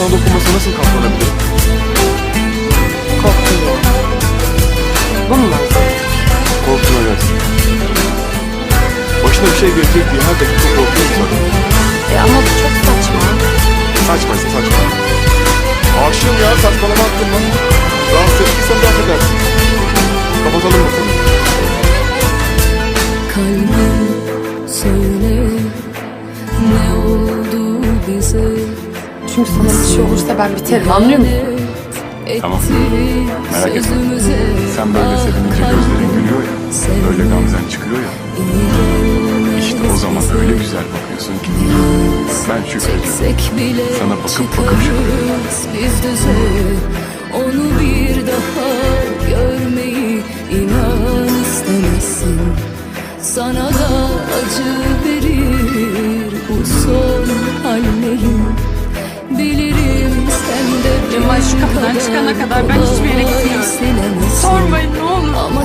sana dokunmasına nasıl katlanabilirim? Korktun ya. Bu mu manzara? Korktun evet. Başına bir şey gelecek diye her dakika korkuyorum zaten. E ama bu çok saçma. Saçmaysa saçma. Aşığım ya saçmalama hakkım lan. Rahatsız ettiysem de affedersin. Kapatalım konuyu. Kalbim söyle ne oldu bize Çünkü sana bir şey olursa ben biterim anlıyor musun? Tamam. Merak etme. Sen böyle sevinince gözlerin gülüyor ya. Böyle gamzen çıkıyor ya. İşte o zaman öyle güzel bakıyorsun ki. Ben şükrediyorum. Sana bakıp bakıp şükrediyorum. Onu bir daha görmeyi inan istemezsin Sana da acı verir bu son hallerim şu kapıdan çıkana kadar ben hiçbir yere gitmiyorum. Sormayın ne olur. Ama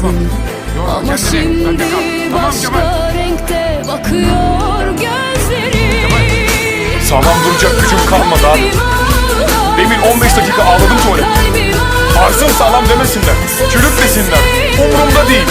tamam. Yorma Ama kendini. şimdi. Tamam başka Cemal. renkte bakıyor gözleri Sağlam duracak gücüm kalmadı abi. Demin 15 dakika ağladım tuvalette. Varsın sağlam demesinler. Çürük desinler. Umurumda değil.